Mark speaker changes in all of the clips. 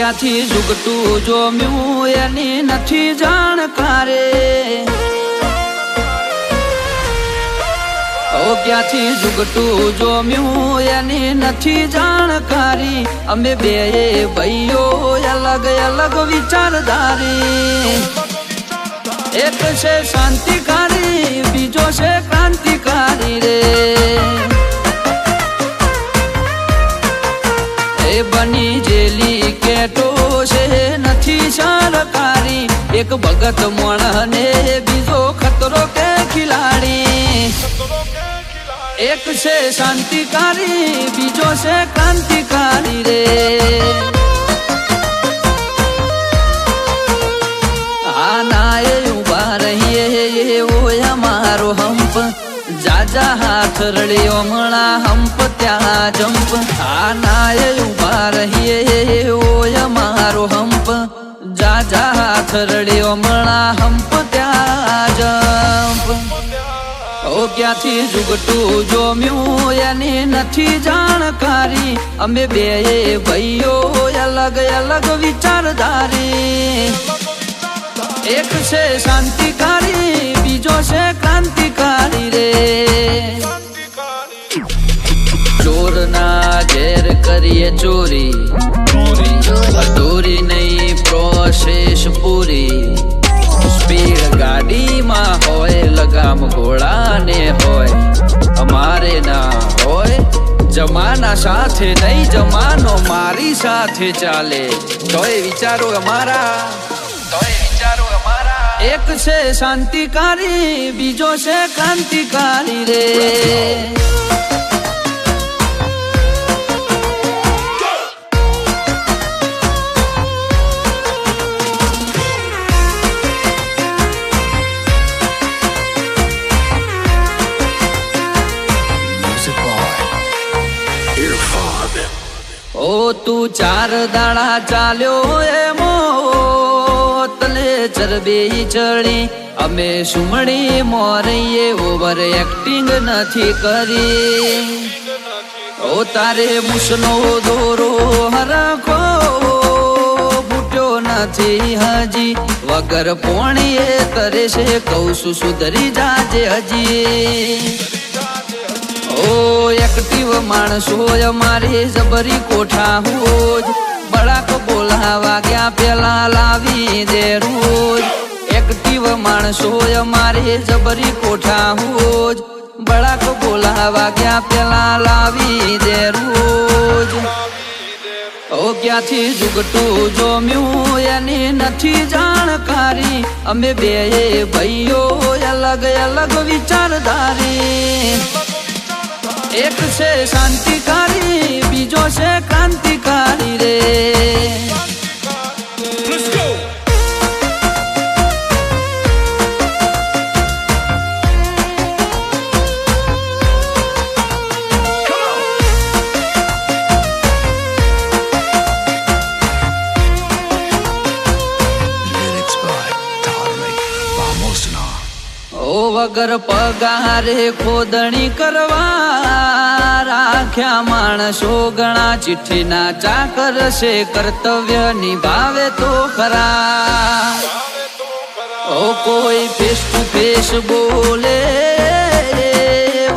Speaker 1: ક્યાંથી ઝૂકતું જોમ્યું એની નથી જાણકારે ઓ ક્યાંથી ઝૂકતું જોમ્યું એની નથી જાણકારી અમે બે ભાઈઓ અલગ અલગ વિચારધારી એક છે શાંતિકારી रखारी एक भगत मण ने बीजो खतरो के खिलाड़ी एक से शांतिकारी बीजो से क्रांतिकारी रे जा हाथ रड़ी ओमणा हम पत्या जंप आना उबा रही है ओ मारो हम पा। જા હા ચરળિયો મણા હંપ ત્યાજ ઓ ક્યા થી જુગટુ જો મ્યો એને નથી જાણકારી અમે બેયે ભૈયો અલગ અલગ વિચાર ધારે એક સે શાંતિકારી બીજો સે ક્રાંતિકારી રે શાંતિકારી ચોર ના શેર કરીએ ચોરી ચોરી કદૂરી નઈ અશેષ પૂરી સ્પીડ ગાડીમાં હોય લગામ ઘોડાને હોય અમારે ના હોય જમાના સાથે નહીં જમાનો મારી સાથે ચાલે તોય વિચારો અમારા તોય વિચારો અમારા એક છે શાંતિકારી બીજો છે ક્રાંતિકારી રે તું ચાર દાડા ચાલ્યો એ મોતલે ચરબી ચડી અમે સુમણી મોરઈએ ઓવર એક્ટિંગ નથી કરી ઓ તારે મુસનો દોરો હરખો બુટ્યો નથી હજી વગર પોણીએ તરે છે કૌ સુધરી જાજે હજી ઓ એક્ટિવ માણસો અમારી જબરી કોઠા હોજ બળાક બોલાવા ગયા પેલા લાવી દે રોજ એક્ટિવ માણસો અમારી જબરી કોઠા હોજ બળાક બોલાવા ગયા પેલા લાવી દે રોજ ઓ ક્યાંથી જુગટું જોમ્યું એની નથી જાણકારી અમે બે ભાઈઓ અલગ અલગ
Speaker 2: વિચારતા से शांतिकारी बीजो से क्रांतिकारी
Speaker 1: रे अगर पगारे ખોદણી करवा રાખ્યા માણસો ગણા ચિઠ્ઠીના ચાકર છે કર્તવ્ય નિભાવે તો ખરા ઓ કોઈ ફેસ ટુ ફેસ બોલે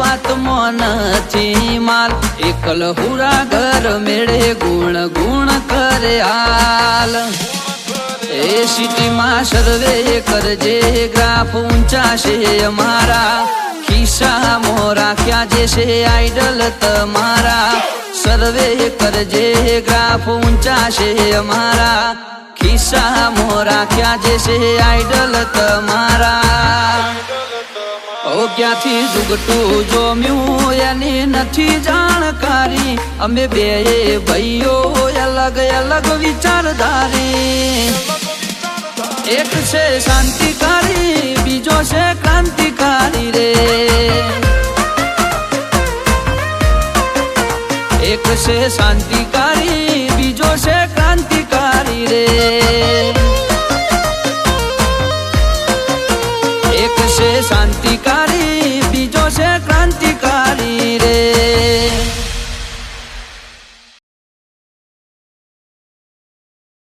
Speaker 1: વાતમાં નથી માલ એકલ હુરા ઘર મેળે ગુણ ગુણ કરે હાલ એ સિટી સિટીમાં સર્વે કરજે ગ્રાફ ઊંચા છે અમારા पैसा मोरा क्या जैसे आइडल तमारा सर्वे कर जे ग्राफ ऊंचा से हमारा खिस्सा मोरा क्या जैसे आइडल तमारा ओ क्या थी जुगटू जो म्यू यानी नथी जानकारी अबे बे भाइयो अलग अलग विचारधारी एक से शांतिकारी જોશે ક્રાંતિકારી રે એક છે શાંતિકારી બીજો છે ક્રાંતિકારી રે એક છે શાંતિકારી